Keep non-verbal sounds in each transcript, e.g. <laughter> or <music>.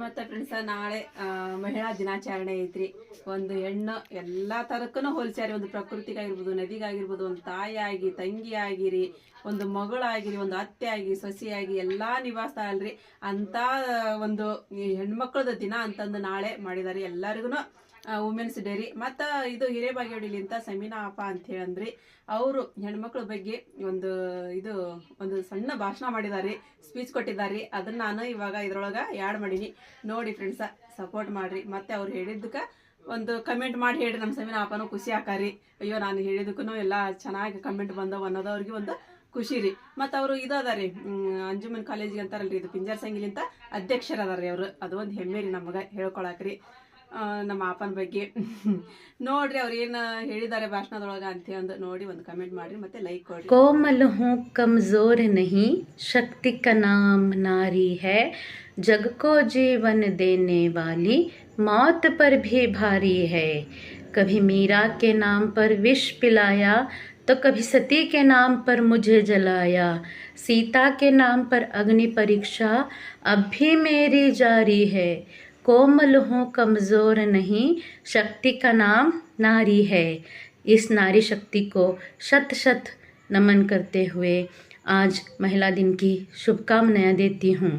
ಮತ್ತೆ ಫ್ರೆಂಡ್ಸ ನಾಳೆ ಮಹಿಳಾ ದಿನಾಚರಣೆ ಐತ್ರಿ. ಒಂದು ಹೆಣ್ಣು ಎಲ್ಲ ತರಕ್ಕೂ ಹೋಲ್ಸ್ಯಾರಿ. ಒಂದು ಪ್ರಕೃತಿಗಾಗಿರ್ಬೋದು, ನದಿಗಾಗಿರ್ಬೋದು, ಒಂದು ತಾಯಿಯಾಗಿ ತಂಗಿ ಆಗಿರಿ ಒಂದು ಮಗಳಾಗಿರಿ, ಒಂದು ಅತ್ತೆ ಆಗಿ ಸೊಸೆಯಾಗಿ ಎಲ್ಲ ನಿವಾಸ ಅಲ್ರಿ. ಅಂತ ಒಂದು ಹೆಣ್ಮಕ್ಳದ ದಿನ ಅಂತಂದು ನಾಳೆ ಮಾಡಿದಾರೆ ಎಲ್ಲರಿಗೂ ವುಮೆನ್ಸ್ ಡೇರಿ ಮತ್ತು ಇದು ಹಿರೇಬಾಗೇಡಿಲಿಂತ ಸಮೀನಾ ಅಪ್ಪ ಅಂತ ಹೇಳಂದ್ರಿ. ಅವರು ಹೆಣ್ಮಕ್ಳ ಬಗ್ಗೆ ಒಂದು ಇದು ಒಂದು ಸಣ್ಣ ಭಾಷಣ ಮಾಡಿದಾರೆ ಸ್ಪೀಚ್ ಕೊಟ್ಟಿದ್ದಾರೆ. ಅದನ್ನ ನಾನು ಇವಾಗ ಇದ್ರೊಳಗೆ ಯಾಡ್ ಮಾಡೀನಿ. ನೋಡಿ ಫ್ರೆಂಡ್ಸ ಸಪೋರ್ಟ್ ಮಾಡ್ರಿ. ಮತ್ತೆ ಅವ್ರು ಹೇಳಿದ್ದಕ್ಕೆ ಒಂದು ಕಮೆಂಟ್ ಮಾಡಿ ಹೇಳ್ರಿ ನಮ್ಮ ಸಮೀನ ಅಪ್ಪನೂ ಖುಷಿ ಹಾಕಾರಿ ಅಯ್ಯೋ, ನಾನು ಹೇಳಿದಕ್ಕೂ ಎಲ್ಲ ಚೆನ್ನಾಗಿ ಕಮೆಂಟ್ ಬಂದವು ಅನ್ನೋದು ಅವ್ರಿಗೆ ಒಂದು ಖುಷಿ ರೀ. ಮತ್ತು ಅವರು ಇದು ರೀ ಅಂಜುಮನ್ ಕಾಲೇಜಿಗೆ ಅಂತಾರಲ್ರಿ, ಇದು ಪಿಂಜಾರ್ ಸಂಗಿಲಿಂತ ಅಧ್ಯಕ್ಷರ ರೀ ಅವರು. ಅದು ಒಂದು ಹೆಮ್ಮೆ ರೀ ನಮಗೆ ಹೇಳ್ಕೊಳಕ್ರಿ ನಮ್ಮ ಅಪ್ಪನ ಬಗ್ಗೆ ನೋಡ್ರಿ ಅವ್ರು ಏನು ಹೇಳಿದ್ದಾರೆ ಭಾಷಣದೊಳಗೆ ಅಂತ ಅಂದು ನೋಡಿ ಒಂದು ಕಮೆಂಟ್ ಮಾಡ್ರಿ ಮತ್ತೆ ಲೈಕ್ ಕೊಡ್ರಿ कोमल हूँ कमज़ोर नहीं शक्ति का नाम नारी है जग को जीवन देने वाली मौत पर भी भारी है कभी मीरा के नाम पर विष पिलाया तो कभी सती के नाम पर मुझे जलाया सीता के नाम पर अग्नि परीक्षा अब भी मेरी जारी है कोमल हूँ कमज़ोर नहीं शक्ति का नाम नारी है इस नारी शक्ति को शत शत नमन करते हुए आज महिला दिन की शुभकामनाएं देती हूँ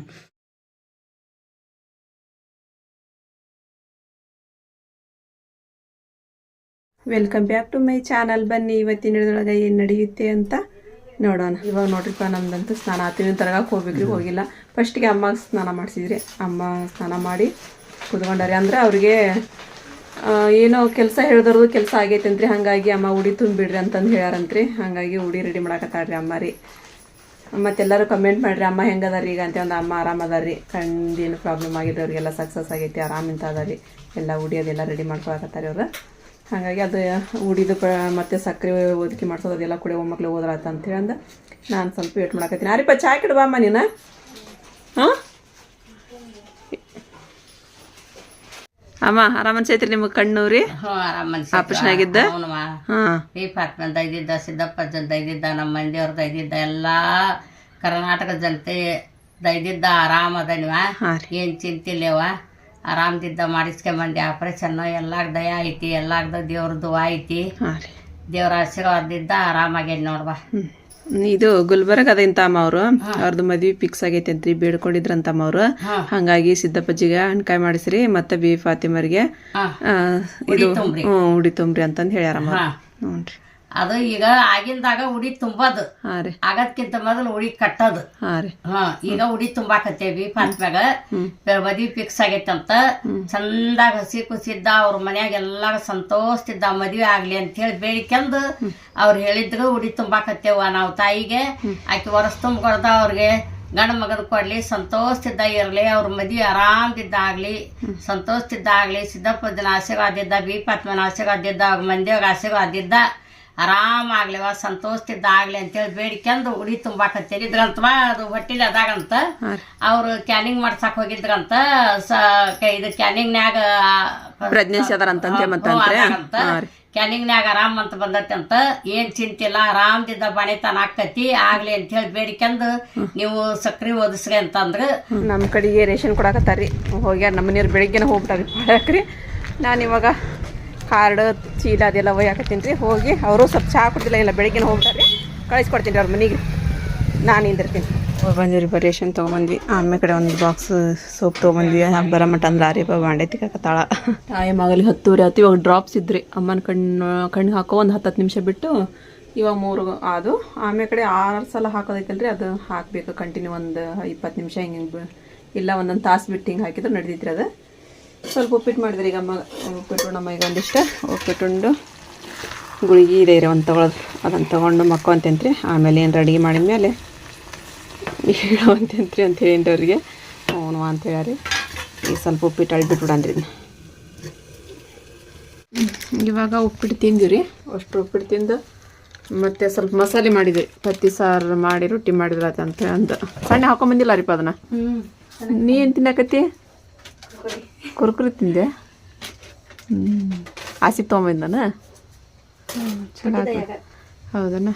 welcome back to my channel ಬನ್ನಿ ಇವತ್ತಿನ ಹಿಡಿದೊಳಗೆ ಏನು ನಡೆಯುತ್ತೆ ಅಂತ ನೋಡೋಣ ಇವಾಗ ನೋಡ್ರಿಪ್ಪ ನಮ್ದಂತೂ ಸ್ನಾನ ಆತಿನ ತರಗಕ್ಕೆ ಹೋಗ್ಬೇಕ್ರಿ ಹೋಗಿಲ್ಲ ಫಸ್ಟಿಗೆ ಅಮ್ಮ ಸ್ನಾನ ಮಾಡಿಸಿದ್ರಿ. ಅಮ್ಮ ಸ್ನಾನ ಮಾಡಿ ಕುತ್ಕೊಂಡಾರೆ. ಅಂದ್ರೆ ಅವ್ರಿಗೆ ಏನೋ ಕೆಲಸ ಹೇಳಿದ್ರದು ಕೆಲಸ ಆಗೈತೆ ಅಂತ್ರಿ ಹಾಗಾಗಿ ಅಮ್ಮ ಉಡಿ ತುಂಬಿಡ್ರಿ ಅಂತಂದು ಹೇಳ್ಯಾರಂತ್ರಿ. ಹಾಗಾಗಿ ಉಡಿ ರೆಡಿ ಮಾಡಾಕತ್ತಾಳ್ರಿ ಅಮ್ಮ ರೀ ಮತ್ತೆಲ್ಲರೂ ಕಮೆಂಟ್ ಮಾಡಿರಿ, ಅಮ್ಮ ಹೆಂಗದಾರಿ ಈಗ? ಅಂತ ಒಂದು, ಅಮ್ಮ ಆರಾಮ ಅದಾರಿ ಕಣ್ದೇನು ಪ್ರಾಬ್ಲಮ್ ಆಗಿದೆ ಅವ್ರಿಗೆಲ್ಲ ಸಕ್ಸಸ್ ಆಗೈತಿ. ಆರಾಮಿಂತ ಅದಾರಿ ಎಲ್ಲ ಉಡಿಯೋದೆಲ್ಲ ರೆಡಿ ಮಾಡ್ಕೊಳಕತ್ತಾರೆ ಅವ್ರು. ಹಾಗಾಗಿ ಅದು ಉಡಿದು ಪ, ಮತ್ತೆ ಸಕ್ಕರೆ ಒದಕಿ ಮಾಡ್ಸೋದು ಅದೆಲ್ಲ ಕೂಡ ಮಕ್ಳು ಹೋದ್ರಾತ ಅಂತೇಳಿ ನಾನು ಸ್ವಲ್ಪ ವೇಟ್ ಮಾಡಕತ್ತೀನಿ. ಅರಿಪ ಚಾಯ್ ಕಿಡ್ಬಾ ಅಮ್ಮ ನೀನು? ಹಾಂ? ಅಮ್ಮ ಆರಾಮ ಅನ್ಸೈತ್ರಿ ನಿಮಗೆ ಕಣ್ಣು ರೀ ಆಪರೇಷನ್ ಆಗಿದ್ದ ಈ ಇದ್ದಿದ್ದ ಸಿದ್ದಪ್ಪಜ್ಜಂದ ಇದ್ದಿದ್ದ ನಮ್ಮ ಮಂದಿಯವ್ರದ ಇದ್ದಿದ್ದ ಎಲ್ಲಾ ಕರ್ನಾಟಕ ಜನತೆ ಇದ್ದಿದ್ದ ಆರಾಮ ನೀವ? ಹಾಂ ರೀ. ಏನ್ ಚಿಂತಿಲ್ಲವ? ಆರಾಮದಿದ್ದ ಮಾಡಿಸ್ಕೊಂಬಂದಿ ಆಪರೇಷನ್ ಎಲ್ಲಾಗ ದಯ ಐತಿ ಎಲ್ಲಾಗ್ದ ದೇವ್ರದ್ದು ಐತಿ. ದೇವ್ರ ಆಶೀರ್ವಾದದಿಂದ ಆರಾಮಾಗೈತಿ ನೋಡ್ವಾ. ಇದು ಗುಲ್ಬರ್ಗ ಅದ ಇಂತಮ್ಮ ಅವರು? ಅವ್ರದ್ದು ಮದ್ವಿ ಫಿಕ್ಸ್ ಆಗೈತೆ ಅಂತ್ರಿ ಬೇಡ್ಕೊಂಡಿದ್ರಂತಮ್ಮ ಅವರು. ಹಂಗಾಗಿ ಸಿದ್ದಪ್ಪಜ್ಜಿಗೆ ಹಣ್ಕಾಯಿ ಮಾಡಿಸ್ರಿ ಮತ್ತೆ ಬಿ. ಫಾತಿಮರ್ಗೆ ಇದು. ಹ್ಞೂ ಉಡಿ ತುಂಬ್ರಿ ಅಂತಂದ್ ಹೇಳ್ಯಾರಮ್ಮ ಹುನ್ರಿ ಹ್ಞೂ ಅದು ಈಗ ಆಗಿಂದಾಗ ಉಡಿ ತುಂಬದು. ಆಗದ್ಕಿಂತ ಮೊದಲು ಉಡಿ ಕಟ್ಟದು. ಹ ಈಗ ಉಡಿ ತುಂಬಾಕತ್ತೇವಿ ಫಾತ್ಮ್ಯಾಗ ಮದ್ವಿ ಫಿಕ್ಸ್ ಆಗೈತಂತ. ಚಂದಾಗ ಹಸಿ ಕುಸಿದ್ದ ಅವ್ರ ಮನ್ಯಾಗ ಸಂತೋಷ ಸಂತೋಷದಿದ್ದ ಮದ್ವಿ ಆಗ್ಲಿ ಅಂತ ಹೇಳಿ ಬೇಡಿಕೆಂದು ಅವ್ರು ಹೇಳಿದ್ರು ಉಡಿ ತುಂಬಾಕತ್ತೇವ ನಾವು ತಾಯಿಗೆ. ಆಕಿ ವರ್ಷ ತುಂಬಿಕೊಡ್ದ ಅವ್ರಿಗೆ. ಗಂಡ ಮಗದ ಕೊಡ್ಲಿ ಸಂತೋಷದಿದ್ದ ಇರಲಿ ಅವ್ರ ಮದಿ ಆರಾಮದಿದ್ದ ಆಗ್ಲಿ ಸಂತೋಷದಿದ್ದ ಆಗ್ಲಿ ಸಿದ್ದಪ್ಪನ ಆಶೀರ್ವಾದ ಇದ್ದ ಬಿ ಪಾತ್ಮನ ಆಶೀರ್ವಾದ ಇದ್ದ ಅವ್ರ ಮಂದಿಯಾಗ ಆಶೀರ್ವಾದ ಇದ್ದ. ಆರಾಮಾಗ್ಲಿವ ಸಂತೋಷದಿಂದ ಆಗ್ಲಿ ಅಂತೇಳಿ ಬೇಡಿಕೆಂದು ಉಡಿ ತುಂಬಾಕ ಇದ್ರಂತವ ಅದು ಹೊಟ್ಟಿಲಿ ಅದಾಗಂತ. ಅವ್ರು ಕ್ಯಾನಿಂಗ್ ಮಾಡ್ಸಕ್ ಹೋಗಿದ್ರಂತ. ಸ ಕ- ಇದು ಕ್ಯಾನಿಂಗ್ನ್ಯಾಗ ಪ್ರೆಗ್ನೆನ್ಸಿ ಅದಾರಂತಂತೆ ರೀ. ಕ್ಯಾನಿಂಗ್ನ್ಯಾಗ ಆರಾಮ್ ಅಂತ ಬಂದತಿ ಅಂತ. ಏನ್ ಚಿಂತಿಲ್ಲ ಆರಾಮದಿಂದ ಬಾಣಿತನ ಆಕತಿ ಆಗ್ಲಿ ಅಂತ ಹೇಳಿ ಬೇಡಿಕೆಂದು ನೀವು ಸಕ್ರಿ ಓದಿಸ್ರಿ ಅಂತಂದ್ರ. ನಮ್ಮ ಕಡೆಗೆ ರೇಷನ್ ಕೊಡಾಕತ್ತಾರಿ ಹೋಗ್ಯಾರ ನಮ್ಮ ಮನೆಯವ್ರು ಬೆಳಿಗ್ಗೆನ ಹೋಗ್ಬಿಟ್ಟಾರಿ ಮಾಡಾಕ್ರಿ. ನಾನು ಇವಾಗ ಕಾರ್ಡ್ ಚೀಲ ಅದೆಲ್ಲ ಒಯ್ಯಾಕತ್ತೀನಿ ರೀ. ಹೋಗಿ ಅವರು ಸ್ವಲ್ಪ ಚಹಾ ಕುಡ್ದಿಲ್ಲ ಇಲ್ಲ ಬೆಳಗ್ಗೆ ಹೋಗ್ತಾರೆ ಕಳಿಸ್ಕೊಡ್ತೀನಿ ರೀ ಅವ್ರ ಮನೆಗೆ. ನಾನು ನಿಂದಿರ್ತೀನಿ. ಬಂದಿವ್ರಿ ಬರೀ ರೇಷನ್ ತೊಗೊಂಬಂದ್ವಿ. ಆಮೇಲೆ ಕಡೆ ಒಂದು ಬಾಕ್ಸ್ ಸೋಪ್ ತೊಗೊಂಬಂದ್ವಿ. ಬರೋ ಮಟ್ಟ ಅಂದ್ರೆ ಆರಿ ಬಾಂಡೆ ತಿಕ್ಕತ್ತಾಳ ಟೈಮ್ ಆಗಲಿ ಹತ್ತೂವರೆ ಆಯ್ತು ಇವಾಗ ಡ್ರಾಪ್ಸ್ ಇದ್ರಿ. ಅಮ್ಮನ ಕಣ್ಣು ಕಣ್ಣು ಹಾಕೋ ಒಂದು ಹತ್ತು ಹತ್ತು ನಿಮಿಷ ಬಿಟ್ಟು ಇವಾಗ ಮೂರು ಅದು ಆಮೇಲೆ ಕಡೆ ಆರು ಸಲ ಹಾಕೋದೈತಲ್ರಿ ಅದು ಹಾಕಬೇಕು. ಕಂಟಿನ್ಯೂ ಒಂದು ಇಪ್ಪತ್ತು ನಿಮಿಷ ಹಿಂಗೆ ಹಿಂಗೆ ಇಲ್ಲ ಒಂದೊಂದು ತಾಸು ಬಿಟ್ಟು ಹಿಂಗೆ ಹಾಕಿದ್ರೆ ನಡ್ದೈತ್ರಿ ಅದು. ಸ್ವಲ್ಪ ಉಪ್ಪಿಟ್ಟು ಮಾಡಿದ್ರಿ ಈಗ ಅಮ್ಮ ಉಪ್ಪಿಟ್ಟು ನಮ್ಮ ಈಗ ಒಂದಿಷ್ಟು. ಉಪ್ಪಿಟ್ಟುಂಡು ಗುಳಿಗೆ ಇದೆ ರೀ ಒಂದು ತೊಗೊಳೋದು. ಅದನ್ನು ತೊಗೊಂಡು ಮಕ್ಕೊಂತೇನ್ರಿ ಆಮೇಲೆ ಏನು ಅಡುಗೆ ಮಾಡಿದ ಮೇಲೆ ಹೇಳೋಂತೇನ್ರಿ ಅಂತ ಹೇಳಿ ಅವ್ರಿಗೆ. ಅವನು ಅಂತ ಹೇಳ್ರಿ ಈಗ ಸ್ವಲ್ಪ ಉಪ್ಪಿಟ್ಟು ಅಳ್ಬಿಟ್ಬಿಡಂದ್ರಿ ಇವಾಗ ಉಪ್ಪಿಟ್ಟು ತಿಂದಿವಿ ರೀ. ಅಷ್ಟು ಉಪ್ಪಿಟ್ಟು ತಿಂದು ಮತ್ತು ಸ್ವಲ್ಪ ಮಸಾಲೆ ಮಾಡಿದ್ವಿ. ಪತ್ತಿ ಸಾರು ಮಾಡಿ ರೊಟ್ಟಿ ಮಾಡಿದ್ರ ಅಂತ ಅಂದ. ಸಣ್ಣ ಹಾಕೊಂಬಂದಿಲ್ಲ ರೀಪ ಅದನ್ನ? ನೀ ಏನು ತಿನ್ನಕತ್ತಿ? ಕುರ್ಕುರಿ. ತಿಂದೆ. ಹ್ಞೂ ಆಸಿಪ್ ತೊಗೊಂಬಂದನ? ಚಲೋ ಆಯ್ತು ಹೌದನ?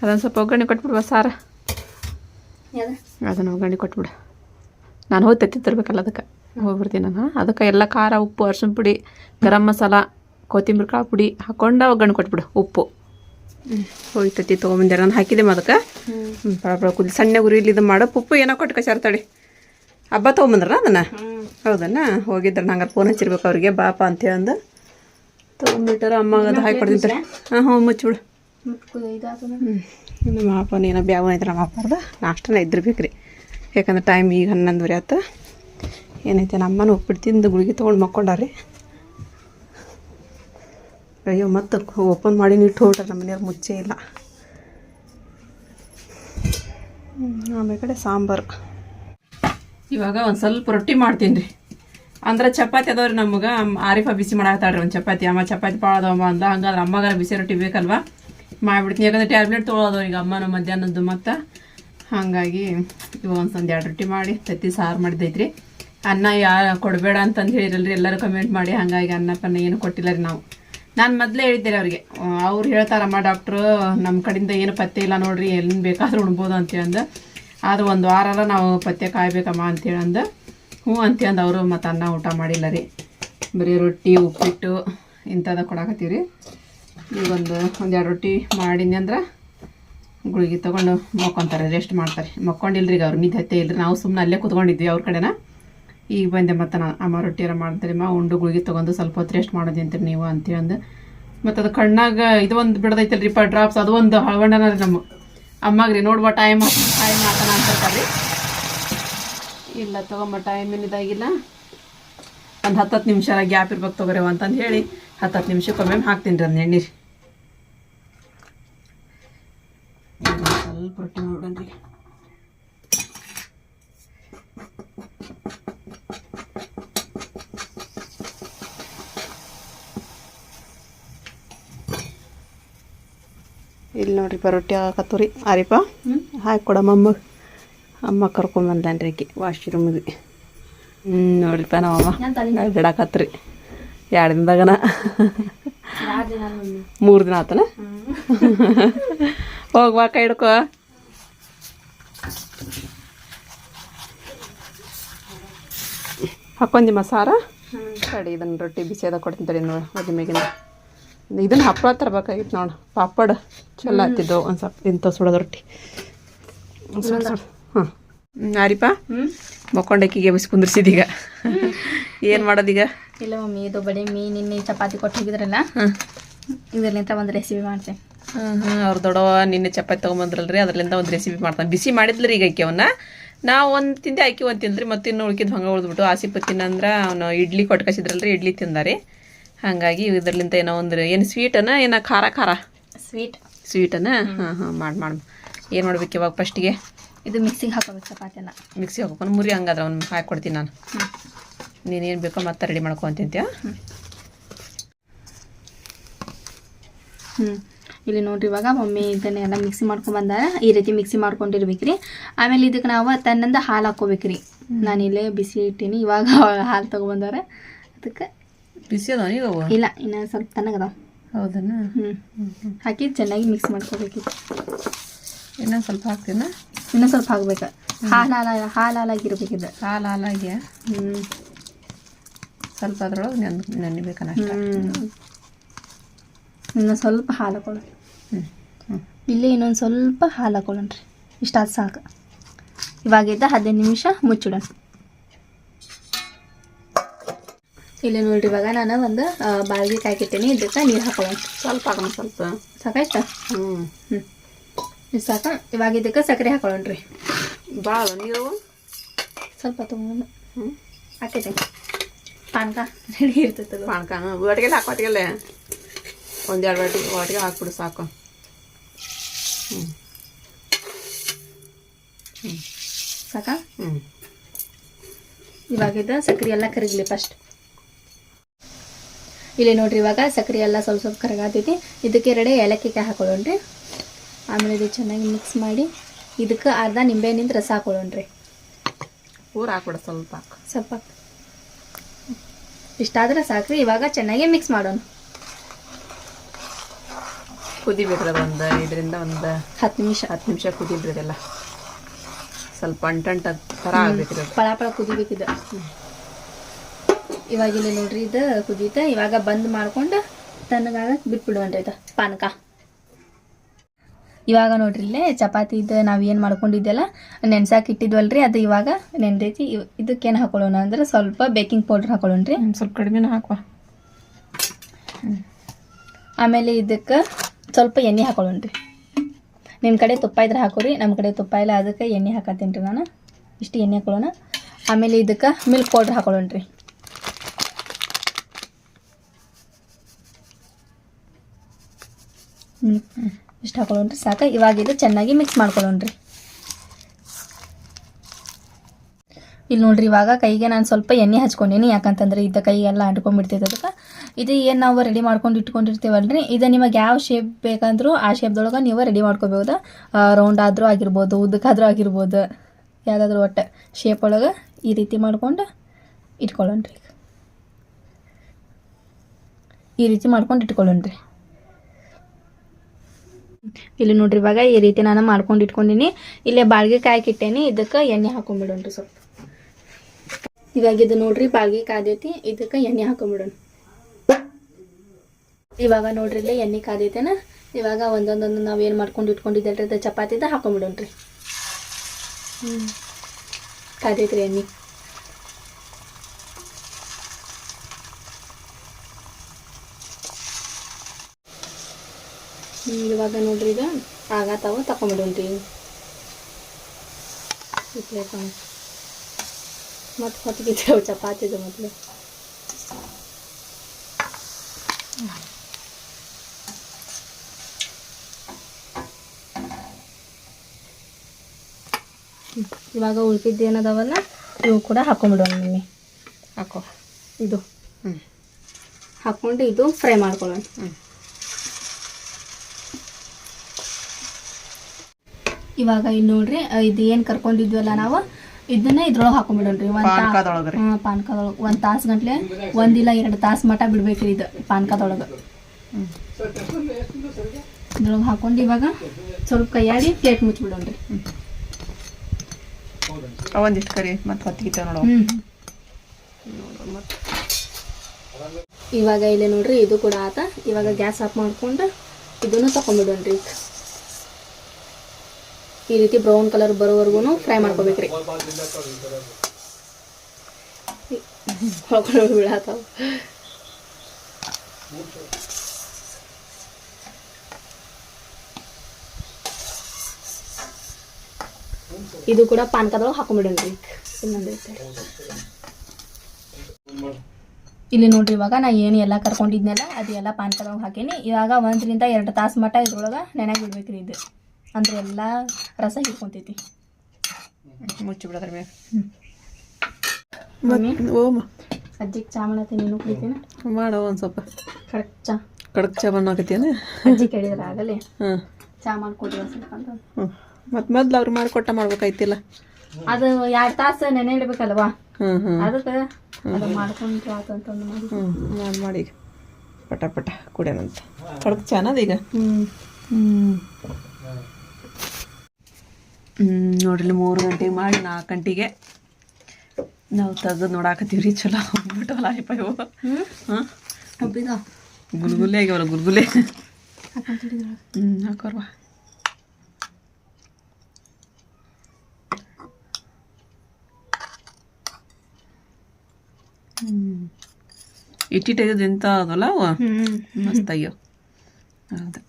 ಅದೊಂದು ಸ್ವಲ್ಪ ಒಗ್ಗರಣೆ ಕೊಟ್ಬಿಡುವ ಸಾರ. ಅದನ್ನು ಒಗ್ಗರಣೆ ಕೊಟ್ಬಿಡು. ನಾನು ಹೋಗಿ ತತ್ತಿ ತರಬೇಕಲ್ಲ ಅದಕ್ಕೆ. ಹೋಗ್ಬಿಡ್ತೀನಿ ನಾನು. ಅದಕ್ಕೆ ಎಲ್ಲ ಖಾರ ಉಪ್ಪು ಅರ್ಶಿನ ಪುಡಿ ಗರಂ ಮಸಾಲ ಕೊತ್ತಂಬರಿ ಕಾಳು ಪುಡಿ ಹಾಕೊಂಡ ಒಗ್ಗರಣೆ ಕೊಟ್ಬಿಡು ಉಪ್ಪು. ಹೋಗಿ ತತ್ತಿ ತೊಗೊಂಬಂದೆ. ನಾನು ಹಾಕಿದೆ ಅದಕ್ಕೆ. ಹ್ಞೂ ಪಳ ಪಳ ಕುದಿ ಸಣ್ಣ ಉರಿಲಿ ಇದು ಮಾಡೋ. ಉಪ್ಪು ಏನೋ ಕೊಟ್ಟು ಕಚಾರ ತಡಿ ಹಬ್ಬ ತೊಗೊಂಬಂದ್ರ ಅದನ್ನು? ಹೌದನ್ನ ಹೋಗಿದ್ರು ನಂಗೆ ಫೋನ್ ಹಚ್ಚಿರ್ಬೇಕು ಅವ್ರಿಗೆ. ಬಾಪ ಅಂತ ಅಂದು ತೊಗೊಂಬಿಟ್ಟಾರ ಅಮ್ಮಗೆ ಅದು ಹಾಕಿ ಕೊಡ್ತಿರ್ತಾರೆ ಹಾಂ ಹ್ಞೂ ಮುಚ್ಚಿಬಿಡು. ಹ್ಞೂ ನಮ್ಮ ಅಪ್ಪನ ಏನೋ ಬ್ಯಾವ ಐತೆ ನಮ್ಮ ಅಪ್ಪಾರ್ದ? ನಾಷ್ಟನ ಇದ್ದಿರ್ಬೇಕು ರೀ ಯಾಕಂದ್ರೆ ಟೈಮ್ ಈಗ ಹನ್ನೊಂದುವರೆ ಆಯ್ತು ಏನೈತೆ ನಮ್ಮನ ಉಪ್ಪಿಟ್ಟು ತಿಂದು ಗುಳಿಗೆ ತೊಗೊಂಡು ಮಕ್ಕೊಂಡಾರಿ. ಅಯ್ಯೋ ಮತ್ತೆ ಓಪನ್ ಮಾಡಿ ಇಟ್ಟು ಹೊರಟ್ರೆ ನಮ್ಮ ಮನೆಯವ್ರು ಮುಚ್ಚೇ ಇಲ್ಲ. ಆಮೇಲೆ ಕಡೆ ಸಾಂಬಾರು. ಇವಾಗ ಒಂದು ಸ್ವಲ್ಪ ರೊಟ್ಟಿ ಮಾಡ್ತೀನಿ ರೀ. ಅಂದ್ರೆ ಚಪಾತಿ ಅದಾವ್ರಿ ನಮಗೆ ಆರಿಫಾ ಬಿಸಿ ಮಾಡಾಕ್ತಾಳ್ರಿ ಒಂದು ಚಪಾತಿ. ಅಮ್ಮ ಚಪಾತಿ ಅದಾವ ಅಂದ ಹಂಗಾದ್ರೆ ಅಮ್ಮಗಾರ ಬಿಸಿ ರೊಟ್ಟಿ ಬೇಕಲ್ವಾ? ಮಾಡಿಬಿಡ್ತೀನಿ. ಯಾಕಂದ್ರೆ ಟ್ಯಾಬ್ಲೆಟ್ ತೊಗೊಳೋದು ಈಗ ಅಮ್ಮನ ಮಧ್ಯಾಹ್ನದ್ದು ಮತ್ತು. ಹಾಗಾಗಿ ಇವಾಗ ಒಂದು ಎರಡು ರೊಟ್ಟಿ ಮಾಡಿ, ತತ್ತಿ ಸಾರು ಮಾಡಿದ್ದೈತ್ರಿ ಅನ್ನ ಯಾ ಕೊಡಬೇಡ ಅಂತಂದು ಹೇಳಿರಲ್ರಿ. ಎಲ್ಲರೂ ಕಮೆಂಟ್ ಮಾಡಿ, ಹಾಗಾಗಿ ಅನ್ನ ಪನ್ನ ಏನು ಕೊಟ್ಟಿಲ್ಲ ರೀ ನಾವು. ನಾನು ಮೊದಲೇ ರೀ ಅವ್ರಿಗೆ. ಅವ್ರು ಹೇಳ್ತಾರಮ್ಮ, ಡಾಕ್ಟ್ರು ನಮ್ಮ ಕಡೆಯಿಂದ ಏನು ಪತ್ತೆ ಇಲ್ಲ ನೋಡ್ರಿ ಎಲ್ಲಿ ಬೇಕಾದರೂ ಉಣ್ಬೋದು ಅಂತೇಳಿ ಅಂದು. ಆದ್ರೆ ಒಂದು ವಾರ ನಾವು ಪಥ್ಯ ಕಾಯ್ಬೇಕಮ್ಮ ಅಂತೇಳಿ ಅಂದು ಹ್ಞೂ ಅಂತಂದು ಅವರು ಮತ್ತು ಅನ್ನ ಊಟ ಮಾಡಿಲ್ಲ ರೀ. ಬರೀ ರೊಟ್ಟಿ, ಉಪ್ಪಿಟ್ಟು ಇಂಥದ್ದು ಕೊಡಾಕತ್ತೀವಿ ರೀ. ಈಗೊಂದು ಒಂದೆರಡು ರೊಟ್ಟಿ ಮಾಡೀನಿ ಅಂದ್ರೆ ಗುಳಿಗೆ ತೊಗೊಂಡು ಮಕ್ಕೊಂತಾರೆ ರೆಸ್ಟ್ ಮಾಡ್ತಾರೆ. ಮಕ್ಕೊಂಡಿಲ್ರಿ ಈಗ ಅವ್ರು ನಿದ್ದೆ ಹತ್ತೆ ಇಲ್ರಿ. ನಾವು ಸುಮ್ಮನೆ ಅಲ್ಲೇ ಕುತ್ಕೊಂಡಿದ್ವಿ ಅವ್ರ ಕಡೆನ. ಈಗ ಬಂದೆ ಮತ್ತು ನಾ ಅಮ್ಮ ರೊಟ್ಟಿಯರ ಮಾಡ್ತಾರೆ ಮಾ ಉಂಡು ಗುಳಿಗೆ ತೊಗೊಂಡು ಸ್ವಲ್ಪ ಹೊತ್ತು ರೆಸ್ಟ್ ಮಾಡೋದು ಅಂತೀರಿ ನೀವು ಅಂತೇಳಿ ಅಂದು ಮತ್ತು ಅದು ಕಣ್ಣಾಗ ಇದು ಒಂದು ಪ ಡ್ರಾಪ್ಸ್ ಅದು ಒಂದು ಹಳವಣ್ಣನ ನಮ್ಮ ರೀ ನೋಡುವ ಟೈಮ್ ಟೈಮ್ ಹಾಕೋಣ ಅಂತಾರೆ ಇಲ್ಲ ತೊಗೊಂಬ ಟೈಮ್ ಏನಿದಾಗಿಲ್ಲ. ಒಂದು ಹತ್ತತ್ತು ನಿಮಿಷ ಗ್ಯಾಪ್ ಇರ್ಬೇಕು ತೊಗೊರೇವ ಅಂತಂದು ಹೇಳಿ. ಹತ್ತತ್ತು ನಿಮಿಷಕ್ಕೊಮ್ಮೆ ಹಾಕ್ತೀನಿ ರೀ ಅದನ್ನ ಎಣ್ಣೆ ರೀ ಸ್ವಲ್ಪ ರೊಟ್ಟಿ ನೋಡೋಣ್ರಿ ಇಲ್ಲಿ ನೋಡ್ರಿ ರೊಟ್ಟಿ ಹಾಕತ್ತವ್ರಿ. ಆರಿಪ ಹಾಕಿ ಕೊಡಮ್ಮ ಅಮ್ಮ ಕರ್ಕೊಂಬಂದಾನ್ರಿ ಆಕಿ. ವಾಶ್ರೂಮಿಗೆ ಹ್ಞೂ ನೋಡ್ರಿಪ್ಪ ನಾವಮ್ಮ ಬಿಡಾಕತ್ರಿ ಎರಡು ದಿನದಾಗನ. ಮೂರು ದಿನ ಆತನ? ಹೋಗ್ವಾ ಕೈ ಹಿಡ್ಕೋ. ಹಾಕೊಂದಿ ಮಸಾರ ತಡಿ ಇದನ್ನು ರೊಟ್ಟಿ ಬಿಸಿಯಾದ ಕೊಡ್ತೀನಿ ತಡಿ ನೋಡಿ ಅದ್ರ ಮೇಗಿನ ಇದನ್ನ ಹಪ್ಪಳ ತರ್ಬೇಕಾಗಿತ್ತು ನೋಡಿ. ಪಾಪಡ್ ಚಲೋ ಆಗ್ತಿದ್ದವು ಒಂದು ಸ್ವಲ್ಪ ಇಂಥ ಸುಡೋದು ರೊಟ್ಟಿ. ಆರಿಪ ಮಕ್ಕೊಂಡಕ್ಕಿಗೆ ಬಿಸಿ ಕುಂದ್ರಿಸಿದೀಗ ಏನು ಮಾಡೋದೀಗ? ಇಲ್ಲ ಮಮ್ಮಿ ಇದು ಬಡಿ ಮೀ ನಿನ್ನೆ ಚಪಾತಿ ಕೊಟ್ಟು ಹೋಗಿದ್ರಲ್ಲ? ಹಾಂ. ಇದರಿಂದ ಒಂದು ರೆಸಿಪಿ ಮಾಡ್ತೇನೆ ಹಾಂ ಅವ್ರು ದೊಡ್ಡವ ನಿನ್ನೆ ಚಪಾತಿ ತೊಗೊಂಬಂದ್ರಲ್ರಿ ಅದರಿಂದ ಒಂದು ರೆಸಿಪಿ ಮಾಡ್ತಾನೆ. ಬಿಸಿ ಮಾಡಿದ್ಲರಿ ಈಗ ಆಕೆ ಅವನ್ನ ನಾವು ಒಂದು ತಿಂದೆ ಆಕಿ ಒಂದು ತಿಂದ್ರಿ ಮತ್ತೆ ಇನ್ನು ಉಳ್ಕಿದ್ದು ಹಂಗೆ ಉಳಿದ್ಬಿಟ್ಟು ಪತ್ತಿನ ತಿನ್ನಂದ್ರೆ ಅವನು ಇಡ್ಲಿ ಕೊಟ್ಟು ಇಡ್ಲಿ ತಿಂದಾರಿ. ಹಾಗಾಗಿ ಇದರ್ಲಿಂದ ಏನೋ ಒಂದು ಏನು ಸ್ವೀಟನ ಏನೋ ಖಾರ ಖಾರ? ಸ್ವೀಟ್ ಸ್ವೀಟನ ಹಾಂ ಹಾಂ ಮಾಡಿ ಮಾಡಿ. ಏನು ಮಾಡ್ಬೇಕು ಇವಾಗ ಫಸ್ಟಿಗೆ ಇದು ಮಿಕ್ಸಿಗೆ ಹಾಕೋಬೇಕು ಚಪಾತಿನ. ಮಿಕ್ಸಿ ಹಾಕೊಂಡು ಮುರಿ ಹಂಗಾದ್ರೆ ಅವ್ನು ಹಾಕ್ಕೊಡ್ತೀನಿ ನಾನು. ನೀನೇನು ಬೇಕೋ ಮತ್ತೆ ರೆಡಿ ಮಾಡ್ಕೊತಿಂತೀಯ ಹ್ಞೂ ಇಲ್ಲಿ ನೋಡ್ರಿ ಇವಾಗ ಮಮ್ಮಿ ಇದನ್ನೆಲ್ಲ ಮಿಕ್ಸಿ ಮಾಡ್ಕೊಂಬಂದಾರ ಈ ರೀತಿ ಮಿಕ್ಸಿ ಮಾಡ್ಕೊಂಡಿರ್ಬೇಕ್ರಿ. ಆಮೇಲೆ ಇದಕ್ಕೆ ನಾವು ತನ್ನಂದ ಹಾಲು ಹಾಕ್ಕೋಬೇಕ್ರಿ ನಾನು ಇಲ್ಲೇ ಬಿಸಿ ಇಟ್ಟೀನಿ ಇವಾಗ ಹಾಲು ತೊಗೊಬಂದಾರ ಅದಕ್ಕೆ ಬಿಸಿ ಅದ ಇಲ್ಲ ಇನ್ನು ಸ್ವಲ್ಪ ತಣ್ಣಗದಾವ ಹೌದನ? ಹ್ಞೂ ಹಾಕಿ ಚೆನ್ನಾಗಿ ಮಿಕ್ಸ್ ಮಾಡ್ಕೋಬೇಕಿತ್ತು ಇನ್ನೊಂದು ಸ್ವಲ್ಪ ಹಾಕ್ತೀನ? ಇನ್ನೂ ಸ್ವಲ್ಪ ಹಾಕ್ಬೇಕು. ಹಾಲು ಹಾಲ ಹಾಲು ಹಾಲಾಗಿರ್ಬೇಕಿದ್ದು ಹಾಲು ಹಾಲಾಗಿ ಹ್ಞೂ ಸ್ವಲ್ಪ ಅದ್ರೊಳಗೆ ನೆನ್ ಹ್ಞೂ ಇನ್ನು ಸ್ವಲ್ಪ ಹಾಲು ಹಾಕೊಳ್ಳಿ ಹ್ಞೂ ಹ್ಞೂ ಇಲ್ಲಿ ಇನ್ನೊಂದು ಸ್ವಲ್ಪ ಹಾಲು ಹಾಕೊಳ್ಳೋಣ್ರಿ ಅದು ಸಾಕು. ಇವಾಗಿದ್ದ ಹದಿನೈದು ನಿಮಿಷ ಮುಚ್ಚಿಡೋಣ. ಇಲ್ಲಿ ನೋಡ್ರಿ ಇವಾಗ ನಾನು ಒಂದು ಬಾಲ್ಗೆ ಬಾಳ್ಗೆ ಕಾಯ್ಕಿರ್ತೀನಿ ಇದಕ್ಕೆ ನೀರು ಹಾಕೊಳ್ಳೋಣ ಸ್ವಲ್ಪ ಹಾಕೋಣ ಸ್ವಲ್ಪ. ಸಾಕಾಯ್ತಾ? ಹ್ಞೂ ಹ್ಞೂ ಸಾಕ ಇವಾಗ ಇದಕ್ಕೆ ಸಕ್ಕರೆ ಹಾಕೊಳ್ಳೋಣ್ರಿ. ಭಾಳ ನೀರು? ಸ್ವಲ್ಪ ತೊಗೊಂಡು. ಹ್ಞೂ ಹಾಕೈತೆ ಪಾನಕ ರೆಡಿ ಇರ್ತೈತೆ ಅದು. ಪಾಣ್ಕ ಒಟ್ಟಿಗೆಲ್ಲ ಹಾಕೋ ಒಟ್ಟಿಗೆಲ್ಲ. ಒಂದೆರಡು ಒಟ್ಟಿಗೆ ಒಟ್ಟಿಗೆ ಹಾಕ್ಬಿಡು ಸಾಕು. ಹ್ಞೂ ಸಾಕಾ? ಹ್ಞೂ ಇವಾಗಿದ್ದ ಸಕ್ಕರೆ ಎಲ್ಲ ಕರಗಲಿ ಫಸ್ಟ್ ಇಲ್ಲಿ ನೋಡ್ರಿ ಇವಾಗ ಸಕ್ಕರೆ ಎಲ್ಲ ಸ್ವಲ್ಪ ಸ್ವಲ್ಪ ಕರಗಾತೈತಿ. ಇದಕ್ಕೆ ಎರಡು ಏಲಕ್ಕಿಕಾಯಿ ಹಾಕೊಳ್ಳೋಣ್ರಿ. ಆಮೇಲೆ ಇದು ಚೆನ್ನಾಗಿ ಮಿಕ್ಸ್ ಮಾಡಿ ಇದಕ್ಕೆ ಅರ್ಧ ನಿಂಬೆಹಣ್ಣಿಂದ ರಸ ಹಾಕೊಳ್ಳೋಣ್ರಿ ಊರು ಹಾಕ್ಬಿಡ ಸ್ವಲ್ಪ. ಸ್ವಲ್ಪ. ಇಷ್ಟಾದ್ರೆ ಸಾಕ್ರಿ ಇವಾಗ ಚೆನ್ನಾಗಿ ಮಿಕ್ಸ್ ಮಾಡೋಣ. ಕುದಿಬೇಕ್ರಿ ಒಂದು ಇದರಿಂದ ಒಂದು ಹತ್ತು ನಿಮಿಷ. ಹತ್ತು ನಿಮಿಷ ಕುದಿದ್ರಿ ಅದೆಲ್ಲ ಸ್ವಲ್ಪ ಅಂಟಂಟ ಥರ ಆಗ್ಬೇಕ್ರಿ ಪಳ ಪಳ ಕುದಿಬೇಕಿದ ಇವಾಗ ಇಲ್ಲಿ ನೋಡ್ರಿ ಇದು ಕುದೀತ ಇವಾಗ ಬಂದ್ ಮಾಡ್ಕೊಂಡು ತಣ್ಣಗಾಗ ಬಿಟ್ಬಿಡುವನ್ರಿ ಇದು ಪಾನಕ. ಇವಾಗ ನೋಡ್ರಿ ಇಲ್ಲೇ ಚಪಾತಿ ಇದು ನಾವು ಏನು ಮಾಡ್ಕೊಂಡಿದ್ದೆಲ್ಲ ನೆನ್ಸಾಕ ಇಟ್ಟಿದ್ವಲ್ರಿ ಅದು ಇವಾಗ ನೆನ್ದೈತಿ ಇದಕ್ಕೆ ಇದಕ್ಕೇನು ಹಾಕೊಳ್ಳೋಣ ಅಂದ್ರೆ ಸ್ವಲ್ಪ ಬೇಕಿಂಗ್ ಪೌಡ್ರ್ ಹಾಕೊಳ್ಳೋಣ್ರಿ ಸ್ವಲ್ಪ ಕಡಿಮೆನ ಹಾಕುವ. ಆಮೇಲೆ ಇದಕ್ಕೆ ಸ್ವಲ್ಪ ಎಣ್ಣೆ ಹಾಕೊಳ್ಳೋಣ್ರಿ ನಿಮ್ಮ ಕಡೆ ತುಪ್ಪ ಇದ್ರೆ ಹಾಕೋರಿ ನಮ್ಮ ಕಡೆ ತುಪ್ಪ ಇಲ್ಲ ಅದಕ್ಕೆ ಎಣ್ಣೆ ಹಾಕತ್ತೀನಿ ರೀ ನಾನು. ಇಷ್ಟು ಎಣ್ಣೆ ಹಾಕೊಳ್ಳೋಣ. ಆಮೇಲೆ ಇದಕ್ಕೆ ಮಿಲ್ಕ್ ಪೌಡ್ರ್ ಹಾಕೊಳ್ಳೋಣ್ರಿ ಮಿಲ್ಕ್ ಇಷ್ಟು ಹಾಕೊಳ್ಳೋಣ್ರಿ, ಸಾಕು. ಇವಾಗ ಇದು ಚೆನ್ನಾಗಿ ಮಿಕ್ಸ್ ಮಾಡ್ಕೊಳ್ಳೋಣ್ರಿ. ಇಲ್ಲಿ ನೋಡ್ರಿ, ಇವಾಗ ಕೈಗೆ ನಾನು ಸ್ವಲ್ಪ ಎಣ್ಣೆ ಹಚ್ಕೊಂಡೀನಿ. ಯಾಕಂತಂದ್ರೆ ಇದ್ದ ಕೈಗೆಲ್ಲ ಅಂಟ್ಕೊಂಡ್ಬಿಡ್ತೈತೆ ಅದಕ್ಕೆ. ಇದು ಏನು ನಾವು ರೆಡಿ ಮಾಡ್ಕೊಂಡು ಇಟ್ಕೊಂಡಿರ್ತೀವಲ್ರಿ? ಇದು ನಿಮಗೆ ಯಾವ ಶೇಪ್ ಬೇಕಂದ್ರೂ ಆ ಶೇಪ್ದೊಳಗೆ ನೀವು ರೆಡಿ ಮಾಡ್ಕೋಬೋದು ರೌಂಡ್ ಆದರೂ ಆಗಿರ್ಬೋದು, ಉದ್ದಕ್ಕಾದರೂ ಆಗಿರ್ಬೋದು. ಯಾವುದಾದ್ರೂ ಒಟ್ಟು ಶೇಪ್ ಒಳಗೆ ಈ ರೀತಿ ಮಾಡ್ಕೊಂಡು ಇಟ್ಕೊಳ್ಳೋಣ್ರಿ. ಈ ರೀತಿ ಮಾಡ್ಕೊಂಡು ಇಟ್ಕೊಳ್ಳೋಣ್ರಿ. ಇಲ್ಲಿ ನೋಡ್ರಿ ಇವಾಗ ಈ ರೀತಿ ನಾನು ಮಾಡ್ಕೊಂಡು ಇಟ್ಕೊಂಡಿನಿ. ಇಲ್ಲೇ ಬಾಳ್ಗೆ ಕಾಯಕ್ಕೆ ಇಟ್ಟೇನಿ ಇದಕ್ಕೆ ಎಣ್ಣೆ ಹಾಕೊಂಡ್ಬಿಡೋಣ್ರಿ ಸ್ವಲ್ಪ. ಇವಾಗ ಇದು ನೋಡ್ರಿ ಬಾಳ್ಗೆ ಕಾದೈತಿ ಇದಕ್ಕೆ ಎಣ್ಣೆ ಹಾಕೊಂಡ್ಬಿಡೋಣ ಇವಾಗ ನೋಡ್ರಿ ಇಲ್ಲೇ ಎಣ್ಣೆ ಕಾದೈತೇನ ಇವಾಗ ಒಂದೊಂದೊಂದು ನಾವು ಏನು ಮಾಡ್ಕೊಂಡು ಇಟ್ಕೊಂಡಿದ್ದಲ್ರಿ, ಅದು ಚಪಾತಿದ ಹಾಕೊಂಡ್ಬಿಡೋಣ್ರಿ ಹ್ಞೂ ಕಾದೈತ್ರಿ ಎಣ್ಣೆ. ಇವಾಗ ನೋಡ್ರಿ ಇದು ಆಗತ್ತಾವ ತಕೊಂಬಿಡೋಣ್ರಿ ಮತ್ತೆ ಹೊತ್ತಿಗೆ ಚಪಾತಿದು ಮೊದಲು. ಇವಾಗ ಉಳ್ಕಿದ್ದು ಏನದಾವಲ್ಲ ಇವು ಕೂಡ ಹಾಕೊಂಡ್ಬಿಡೋಣ ನಿನ್ನೆ ಹಾಕೋ. ಇದು. ಹ್ಞೂ ಹಾಕ್ಕೊಂಡು ಇದು ಫ್ರೈ ಮಾಡ್ಕೊಳ್ಳೋಣ. ಹ್ಮ್. ಇವಾಗ ಇಲ್ಲಿ ನೋಡ್ರಿ ಇದು ಏನು ಕರ್ಕೊಂಡಿದ್ವಲ್ಲ ನಾವು? ಇದನ್ನ ಇದ್ರೊಳಗೆ ಹಾಕೊಂಡ್ಬಿಡೋಣ್ರಿ ಒಂದು ಪಾನಕದೊಳಗೆ ಒಂದು ತಾಸು ಗಂಟ್ಲೆ ಒಂದಿಲ್ಲ ಎರಡು ತಾಸು ಮಟ ಬಿಡ್ಬೇಕ್ರಿ ಇದು ಪಾನಕದೊಳಗೆ ಇದ್ರೊಳಗೆ ಹಾಕೊಂಡು ಇವಾಗ ಸ್ವಲ್ಪ ಕೈಯಾಡಿ ಪ್ಲೇಟ್ ಮುಚ್ಚಿಬಿಡೋಣ್ರಿ. ಒಂದಿಷ್ಟು ಕರಿ ಮತ್ತೆ ಹೊತ್ತಿಗೆ ನೋಡೋ. ಇವಾಗ ಇಲ್ಲಿ ನೋಡ್ರಿ ಇದು ಕೂಡ ಆತ. ಇವಾಗ ಗ್ಯಾಸ್ ಆಫ್ ಮಾಡ್ಕೊಂಡು ಇದನ್ನು ತಕೊಂಡ್ಬಿಡೋಣ್ರಿ ಈಗ ಈ ರೀತಿ ಬ್ರೌನ್ ಕಲರ್ ಬರೋವರೆಗೂ ಫ್ರೈ ಮಾಡ್ಕೋಬೇಕ್ರಿ. ಇದು ಕೂಡ ಪಾನ್ಕದೊಳಗೆ ಹಾಕೊಂಡ್ಬಿಡೋಣ್ರಿ ಇನ್ನೊಂದು ಇಲ್ಲಿ ನೋಡ್ರಿ ಇವಾಗ ನಾ ಏನು ಎಲ್ಲ ಕರ್ಕೊಂಡಿದ್ನಲ್ಲ, ಅದು ಎಲ್ಲ ಪಾನಕದೊಳಗೆ ಹಾಕೀನಿ. ಇವಾಗ ಒಂದರಿಂದ ಎರಡು ತಾಸು ಮಟ್ಟ ಇದ್ರೊಳಗೆ ನೆನೆಗೆ ಬಿಡ್ಬೇಕ್ರಿ ಇದು. ಅಂದ್ರೆ ಎಲ್ಲ ರಸ ಹಿಡ್ಕೊಂತೈತಿ. ಮುಚ್ಚಿ ಬಿಡೋದ್ರ ಮ್ಯಾಗ ಓಮ ಅಜ್ಜಿಗೆ ಚಾ ಮಾಡತ್ತೆ ನೀನು ಕುಡಿತೀನಿ? ಮಾಡೋ ಒಂದು ಸ್ವಲ್ಪ. ಖಡಕ್ ಚಾ. ಕಡಕ್ ಚಾ ಬಣ್ಣಾಕತ್ತೇನ ಅಜ್ಜಿ ಕೇಳಿದ್ರೆ ಆಗಲೇ ಹಾಂ ಚಾ ಮಾಡ್ಕೊಡ್ರಿ ಒಂದ್ ಸ್ವಲ್ಪ ಅಂತ. ಹ್ಞೂ ಮತ್ತು ಮೊದ್ಲು ಅವ್ರು ಮಾಡಿಕೊಟ್ಟ ಮಾಡ್ಬೇಕಾಯ್ತಿಲ್ಲ. ಅದು ಎರಡು ತಾಸು ನೆನೆ ಇಡ್ಬೇಕಲ್ವಾ? ಹ್ಞೂ ಹ್ಞೂ ಅದಕ್ಕೆ ಅದು ಮಾಡ್ಕೊಂಡು ಮಾಡಿ. ಹ್ಞೂ ಮಾಡಿ ಮಾಡಿ ಈಗ. ಪಟ ಪಟ ಕುಡಿಯೋಣಂತ ಕಡಕ್ ಚಾನದ ಈಗ? ಹ್ಞೂ ಹ್ಞೂ ನೋಡ್ರಿ ಮೂರು ಗಂಟೆಗೆ ಮಾಡಿ ನಾಲ್ಕು ಗಂಟೆಗೆ ನಾವು ತೆಗೆದು ನೋಡಾಕತ್ತೀವಿ ರೀ ಚಲೋ ಹೋಗ್ಬಿಟ್ಟವಲ್ಲ ಅಯ್ಯಪ್ಪ ಇವು ಹಾಂ? ಗುಲ್ಗುಲೆ ಆಗ್ಯಾವಲ್ಲ ಗುಲ್ಗುಲೆ ಹ್ಞೂ ಹಾಕೋರ್ವ ಹ್ಞೂ ಇಟ್ಟಿಟ್ಟು ಎಂತ ಅದಲ್ಲ ಅವ ಮಸ್ತ್ ಅಯ್ಯೋ ಹೌದು.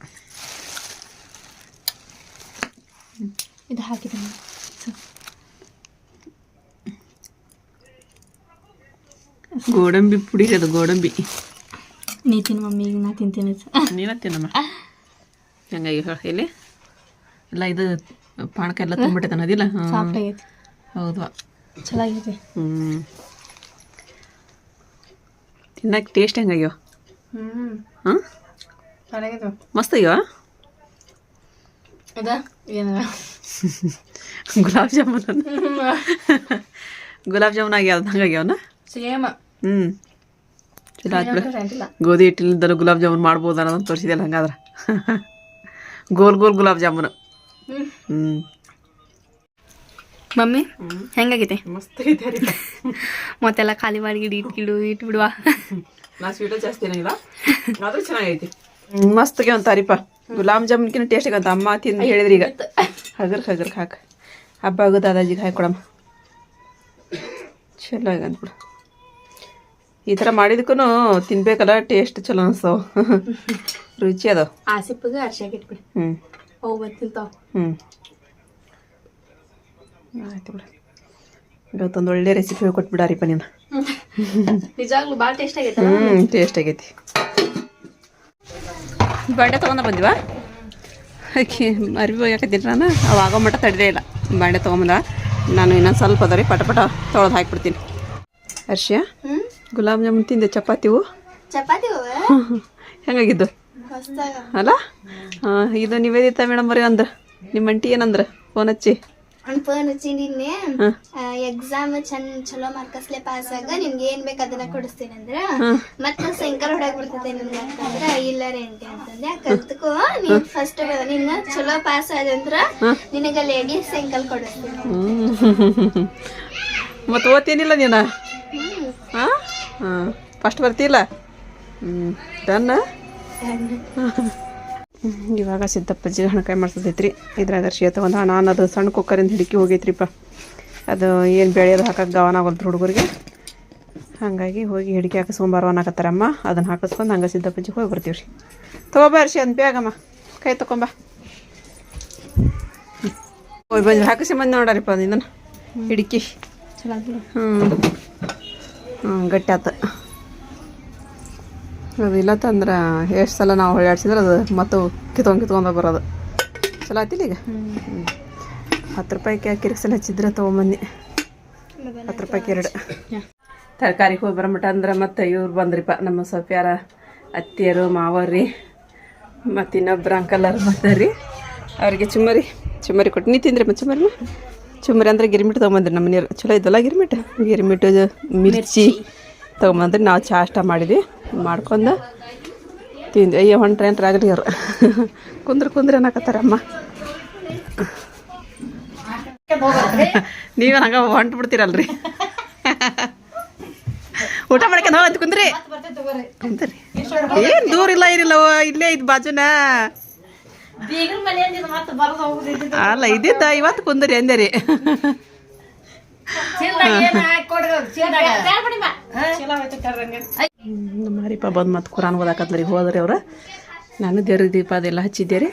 ಇದು ಹಾಕಿದೆ ಗೋಡಂಬಿ ಪುಡಿ ಅದು ಗೋಡಂಬಿ. ನೀ ತಿನ್ನು ಮಮ್ಮಿ ಈಗ ನಾ ತಿಂತೀನಿ <laughs> ನೀನ ತಿನ್ನಮ್ಮ ಹಂಗಾಗಿ ಹೇಳಿ ಇಲ್ಲ ಎಲ್ಲ ಇದು ಪಾಣಕ ಎಲ್ಲ ತುಂಬಿಟ್ಟೈತೆ ಅನ್ನೋದಿಲ್ಲ ಹೌದು. ಚಲೋ ಹ್ಞೂ ತಿನ್ನಕ್ಕೆ ಟೇಸ್ಟ್ ಹೆಂಗಾಗ್ಯಾವ? ಹ್ಞೂ ಹಾಂ? ಚೆನ್ನಾಗೈತೆ ಮಸ್ತ್ ಅಯ್ಯೋ ಅದ? ಏನ <laughs> <laughs> ಗುಲಾಬ್ ಜಾಮೂನ್. ಗುಲಾಬ್ ಜಾಮೂನ್ ಆಗ್ಯಾವ ಸೇಮ್. ಹ್ಞೂ ಚಲೋ ಆತ್ ಬಿಡ ಇಲ್ಲ. ಗೋಧಿ ಹಿಟ್ಟಿಲಿಂದ ಗುಲಾಬ್ ಜಾಮೂನ್ ಮಾಡ್ಬೋದು ಅನ್ನೋದನ್ನ ತೋರಿಸಿದೆಲ್ಲ ಹಂಗಾದ್ರೆ. <laughs> ಗೋಲ್ ಗೋಲ್ ಗುಲಾಬ್ ಜಾಮೂನ್. ಹ್ಞೂ ಹ್ಞೂ ಮಮ್ಮಿ ಹೆಂಗಾಗಿದೆ ಮತ್ತೆಲ್ಲ ಖಾಲಿ ಮಾಡಿ ಗಿಡ ಇಟ್ಕಿಡು ಇಟ್ಬಿಡುವ. ನಾ ಸ್ವೀಟ ಜಾಸ್ತಿ ಏನಿಲ್ಲ ಆದ್ರೂ ಚೆನ್ನಾಗೈತಿ. ಮಸ್ತ್ಗೆ ಒಂದು ತಾರಿಪ. ಗುಲಾಬ್ ಜಾಮೂನ್ಕಿನ ಟೇಸ್ಟ್ ಆಗಂತ ಅಮ್ಮ ತಿಂದು ಹೇಳಿದ್ರಿ ಈಗ. ಹಗರ್ ಹಗರ್ ಹಾಕ. ಹಬ್ಬ ಆಗುತ್ತೆ ಅದಾಜಿಗೆ ಹಾಕಿ ಕೊಡಮ್ಮ. ಚಲೋ ಆಗಂತ ಬಿಡು. ಈ ಥರ ಮಾಡಿದಕ್ಕೂ ತಿನ್ಬೇಕಲ್ಲ ಟೇಸ್ಟ್ ಚಲೋ ಅನಿಸ್ತಾವ ರುಚಿ ಅದಾವ ಆ ಸಿಪ್ಪಗೆ ಅರ್ಶಾಗಿ ಇಟ್ಬಿಡಿ. ಹ್ಞೂ ಅವು ಹ್ಞೂ ಆಯ್ತು ಬಿಡು. ಇವತ್ತೊಂದು ಒಳ್ಳೆ ರೆಸಿಪಿ ಕೊಟ್ಬಿಡಾರಿಪ್ಪ ನೀನು. ನಿಜವಾಗ್ಲೂ ಭಾಳ ಟೇಸ್ಟ್ ಆಗೈತಿ ಹ್ಞೂ ಟೇಸ್ಟ್ ಆಗೈತಿ. ಬಾಂಡೆ ತೊಗೊಂಡ ಬಂದಿವಾ? ಅಕ್ಕಿ ಅರಿವಿ ಒಯ್ಯಾಕತ್ತೀನಿ ನಾನು ಅವು ಆಗೋ ಮಟ್ಟ ತಡೆದೇ ಇಲ್ಲ. ಬಾಂಡೆ ತೊಗೊಂಬಂದ ನಾನು ಇನ್ನೊಂದು ಸ್ವಲ್ಪ ಅದ ರೀ ಪಟ ಪಟ ತೊಳೆದು ಹಾಕ್ಬಿಡ್ತೀನಿ. ಹರ್ಷಿಯ ಗುಲಾಬ್ ಜಾಮೂನ್ ತಿಂದೆ ಚಪಾತಿವು ಚಪಾತಿ <laughs> ಹೆಂಗಾಗಿದ್ದು? ಅಲ್ಲ? ಇದು ನಿವೇದಿತ ಮೇಡಮ್ ಬರೀ ಅಂದ್ರ ನಿಮ್ಮ ಅಂಟಿ ಏನಂದ್ರ ಫೋನ್ ಹಚ್ಚಿ? ಫೋನ್ ಹಚ್ಚಿನಿ ಹಾಂ. ಎಕ್ಸಾಮ್ ಚಂದ ಚಲೋ ಮಾರ್ಕಸ್ಲೆ ಪಾಸ್ ಆಗ ನಿನ್ಗೆ ಏನ್ ಬೇಕು ಅದನ್ನ ಕೊಡಿಸ್ತೀನಿ ಅಂದ್ರ ಮತ್ತ ಸೈಕಲ್ ಹೊಡಕ್ ಬರ್ತೈತೆ ನಿನ್ಗೆ ಅಂತಂದ್ರ ಇಲ್ಲ ರೀ ಅಂತ ಅಂತಂದೆ. ಕಲ್ತ್ಕೋ ನೀನ್ ಫಸ್ಟ್ ನಿನ್ನ ಚಲೋ ಪಾಸ್ ಆದಂದ್ರ ನಿನಗ ಲೇಡೀಸ್ ಸೈಂಕಲ್ ಕೊಡಿಸ್ತೀನಿ. ಮತ್ತೆ ಓದ್ತೀನಿಲ್ಲ ನೀನು? ಫಸ್ಟ್ ಬರ್ತಿಲ್ಲ? ಹ್ಮ್. ಡನ್ ಇವಾಗ ಸಿದ್ದಪ್ಪಜ್ಜಿ ಹಣಕಾಯಿ ಮಾಡ್ಸೋದೈತ್ರಿ. ಇದ್ರಾಗ ಅರ್ಶಿ ತಗೊಂಡು ನಾನು ಅದು ಸಣ್ಣ ಕುಕ್ಕರಿಂದ ಹಿಡಿಕೆ ಹೋಗೈತ್ರಿಪ್ಪ. ಅದು ಏನು ಬೆಳೆಯೋದು ಹಾಕಕ್ಕೆ ಗವನ ಆಗೋದ್ರ ಹುಡುಗರಿಗೆ. ಹಾಗಾಗಿ ಹೋಗಿ ಹಿಡಿಕೆ ಹಾಕಿಸ್ಕೊಂಬಾರ ಅನ್ನಕತ್ತಾರಮ್ಮ ಅದನ್ನು ಹಾಕಿಸ್ಕೊಂಡು ಹಂಗೆ ಸಿದ್ದಪ್ಪಜ್ಜಿ ಹೋಗಿ ಬರ್ತೀವಿ ರೀ ತೊಗೊಬ ಅರ್ಶಿ ಅಂದ್ ಬೇಗಮ್ಮ ಕೈ ತೊಗೊಂಬ ಹೋಗಿ ಬಂದು ಹಾಕಿಸಿ ಬಂದು ನೋಡಾರಿಪ್ಪ ಅದು ಇದನ್ನು ಹಿಡಿಕಿ. ಹ್ಞೂ ಹ್ಞೂ ಗಟ್ಟಿ ಆತ. ಅದು ಇಲ್ಲ ತಂದ್ರೆ ಎಷ್ಟು ಸಲ ನಾವು ಹೊಳ್ಯಾಡ್ಸಿದ್ರೆ ಅದು ಮತ್ತು ಕಿತ್ಕೊಂಡು ಕಿತ್ಕೊಂಡು ಬರೋದು. ಚಲೋ ಆಯ್ತಿಲ್ಲ ಈಗ? ಹತ್ತು ರೂಪಾಯಿಗೆ ಕಿರಿಕ್ಸಲ ಹಚ್ಚಿದ್ರೆ ತೊಗೊಂಬನ್ನಿ. ಹತ್ತು ರೂಪಾಯಿಗೆ ಎರಡು. ತರಕಾರಿಗೆ ಹೋಗಿ ಬರಮಟ ಅಂದ್ರೆ ಮತ್ತೆ ಇವ್ರು ಬಂದ್ರಿಪ್ಪ ನಮ್ಮ ಸೊಪ್ಯಾರ ಅತ್ತಿಯರು ಮಾವರ್ರಿ ಮತ್ತು ಇನ್ನೊಬ್ರು ಅಂಕಲರು ರೀ. ಅವ್ರಿಗೆ ಚುಮ್ಮರಿ ಚುಮ್ಮರಿ ಕೊಟ್ಟು ನೀ ತಿಂದ್ರಿ ಮತ್ತೆ ಚುಮ್ಮರಿನ? ಚುಮ್ಮರಿ ಅಂದ್ರೆ ಗಿರ್ಮಿಟ್ ತೊಗೊಂಬಂದ್ರಿ ನಮ್ಮ ನೀರು ಚಲೋ ಇದ್ದಲ್ಲ ಗಿರ್ಮಿಟ್? ಗಿರ್ಮಿಟ್ ಮಿರ್ಚಿ. ತೊಗೊಂಬಂದ್ರೆ ನಾವು ಚಾ ಅಷ್ಟ ಮಾಡಿದ್ವಿ. ಮಾಡ್ಕೊಂಡು ತಿಂದು ಅಯ್ಯೋ ಹೊಂಟ್ರೆ ಅಂತ ರಾಗಲಿ ಕುಂದ್ರೆ ಕುಂದ್ರೆ ಅನ್ನಕತ್ತಾರಮ್ಮ ನೀವೇ ಹಂಗೆ ಹೊಂಟು ಬಿಡ್ತೀರಲ್ರಿ? ಊಟ ಮಾಡ್ಕೊಂಡು ಹೋಗಂತ ಕುಂದ್ರಿ. ಕುಂದ್ರಿ. ಏನು ದೂರ ಇಲ್ಲ ಏನಿಲ್ಲ ಇಲ್ಲೇ ಇದು ಬಾಜುನ. ಅಲ್ಲ ಇದ್ದಿದ್ದ ಇವತ್ತು ಕುಂದ್ರಿ ಅಂದೆ ರೀ. ನಮ್ಮ ಹರಿಪ ಬಂದು ಮತ್ತೆ ಕುರಾನ್ ಓದಾಕತ್ಲರಿ ಹೋದ್ರಿ ಅವ್ರು. ನಾನು ದೇವ್ರ ದೀಪ ಅದೆಲ್ಲ ಹಚ್ಚಿದ್ದೆ ರೀ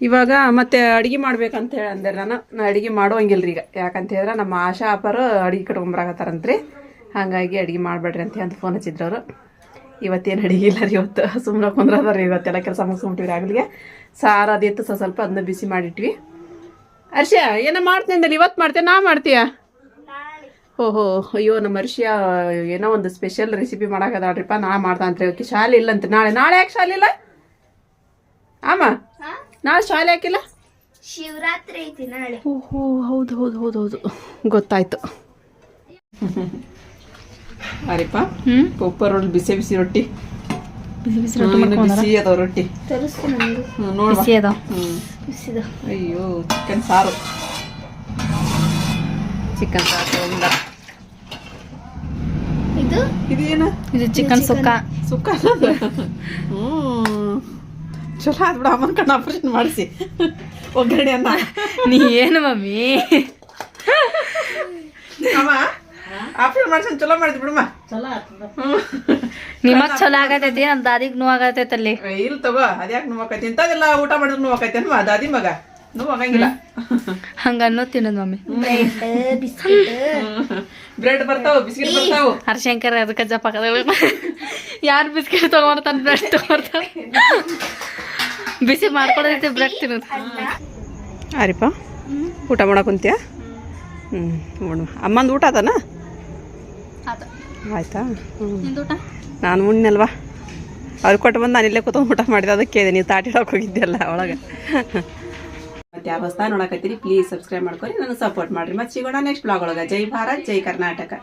ಇವಾಗ ಮತ್ತೆ ಅಡಿಗೆ ಮಾಡ್ಬೇಕಂತ ಹೇಳಿ ಅಂದೆ ನಾನು. ನಾ ಅಡುಗೆ ಮಾಡೋಂಗಿಲ್ಲ ಈಗ. ಯಾಕಂತ ಹೇಳಿದ್ರೆ ನಮ್ಮ ಆಶಾ ಅಪ್ಪರು ಅಡುಗೆ ಕಟ್ಕೊಂಬರಾಕತ್ತಾರಂತ್ರಿ. ಹಾಗಾಗಿ ಅಡುಗೆ ಮಾಡಬೇಡ್ರಿ ಅಂತ ಅಂತ ಫೋನ್ ಹಚ್ಚಿದ್ರು ಅವರು. ಇವತ್ತೇನು ಅಡುಗೆ ಇಲ್ಲ ರೀ ಇವತ್ತು. ಸುಮ್ಮನೆ ಕುಂದ್ರದಾರ ರೀ ಇವತ್ತೆಲ್ಲ ಕೆಲಸ ಮುಗಿಸ್ಕೊಂಬಿಟ್ಟಿವಿ ಆಗಲಿಗೆ. ಸಾರು ಅದಿತ್ತು ಸ್ವಲ್ಪ ಅದನ್ನ ಬಿಸಿ ಮಾಡಿಟ್ವಿ. ಹರ್ಷ ಏನೋ ಮಾಡ್ತೀನಿ ಇವತ್ತು ಮಾಡ್ತೀಯ ನಾ ಮಾಡ್ತೀಯ? ಓಹೋ ಅಯ್ಯೋ ನಮ್ಮ ಹರ್ಷಿಯ ಏನೋ ಒಂದು ಸ್ಪೆಷಲ್ ರೆಸಿಪಿ ಮಾಡಾಕದಾಳ್ರಿಪ್ಪ ನಾ ಮಾಡ್ತಾ ಅಂತ ಓಕೆ ಶಾಲೆ ಅಂತ. ನಾಳೆ ನಾಳೆ ಯಾಕೆ ಶಾಲೆ ಇಲ್ಲ? ಆಮ ನಾಳೆ ಶಾಲೆ ಹಾಕಿಲ್ಲ ಶಿವರಾತ್ರಿ ಐತಿ ನಾಳೆ. ಓಹೋ ಹೌದು ಹೌದು ಹೌದು ಹೌದು. ಗೊತ್ತಾಯ್ತು. ಅರಿಪ್ಪ ಹ್ಮ್? ಕೊಪ್ಪರ್ ಬಿಸಿ ಬಿಸಿ ರೊಟ್ಟಿ. ಬಿಸಿ ಬಿಸಿ ಹ್ಮ್, ಇನ್ನು ಬಿಸಿ ಅದಾವ ರೊಟ್ಟಿ. ನೋಡ್ವಾ. ಬಿಸಿ ಅದಾವ. ಹ್ಮ್. ಅಯ್ಯೋ ಚಿಕನ್ ಸಾರು. ಚಿಕನ್ ಸಾರು ತಗೊಂಡ ಇದು? ಇದೇನು ಇದು ಚಿಕನ್ ಸುಕ್ಕ. ಸುಕ್ಕ ಹ್ಞೂ ಚಲೋ ಆದ್ ಬಿಡ ಅಮ್ಮನ ಕಣ್ಣು ಆಪರೇಷನ್ ಮಾಡಿಸಿ. ಒಗ್ಗರಣೆ ಅನ್ನ ನೀ ಏನು ಮಮ್ಮಿ? ಅಮ್ಮ ಆಪರೇಷನ್ ಮಾಡ್ಸನ್ ಚಲೋ ಮಾಡಿದ್ ಬಿಡಮ್ಮ ನಿಮಗ್ ಚಲೋ ಆಗತೈತಿ? ನಮ್ ದಾದಿಗ್ ನೋವು ಆಗತೈತಿ ಅಲ್ಲಿ ಇಲ್ಲ ತಗೋ ಅದ್ಯಾಕೆ ನೋವಾಕೈತಿ ಇಂಥದೆಲ್ಲ ಊಟ ಮಾಡಿದ್ರೆ ನೋವಾಕೈತಿ ಅನ್ವಾ ದಾದಿ ಮಗ? ನೋವಾಗಂಗಿಲ್ಲ. ಹಂಗ ಅನ್ನೋ ತಿನ್ನೋದು ಮಮ್ಮಿ. ಬ್ರೆಡ್ ಬರ್ತಾವ ಬಿಸ್ಕಿಟ್ ಬರ್ತಾವ. ಹರ್ಶಂಕರ್ ಅದಕ್ಕೆ ಜಪ ಯಾರು ಬಿಸ್ಕೆಟ್ ತಗೊಂಡ್ ಬ್ರೆಡ್ ತಗೊಂಡ್ ಬಿಸಿ ಮಾಡ್ಕೊಡೈತಿ ಬ್ರೆಡ್ ತಿನ್ನೋದು. ಅರಿಪ ಊಟ ಮಾಡಕ್ ಕುಂತ್ಯಾ? ಹ್ಞೂ ನೋಡು. ಅಮ್ಮಂದು ಊಟ ಅದನ ಆಯ್ತಾ? ಹ್ಞೂ ನಾನು ಉಣ್ಣಲ್ವಾ? ಅವ್ರಿಗೆ ಕೊಟ್ಟು ಬಂದು ನಾನು ಇಲ್ಲೇ ಕೂತ್ಕೊಂಡು ಊಟ ಮಾಡಿದೆ, ಅದಕ್ಕೆ ನೀವು ತಾಟಿಡೋಕೆ ಹೋಗಿದ್ದೆಲ್ಲ ಒಳಗೆ. ಮತ್ತೆ ಯಾವ ಸ್ಥಾನ ನೋಡಕತ್ತೀರಿ ಪ್ಲೀಸ್ ಸಬ್ಸ್ಕ್ರೈಬ್ ಮಾಡ್ಕೊರಿ ನನಗೆ ಸಪೋರ್ಟ್ ಮಾಡಿರಿ. ಮತ್ತೆ ಸಿಗೋಣ ನೆಕ್ಸ್ಟ್ ಬ್ಲಾಗ್ ಒಳಗೆ. ಜೈ ಭಾರತ್, ಜೈ ಕರ್ನಾಟಕ.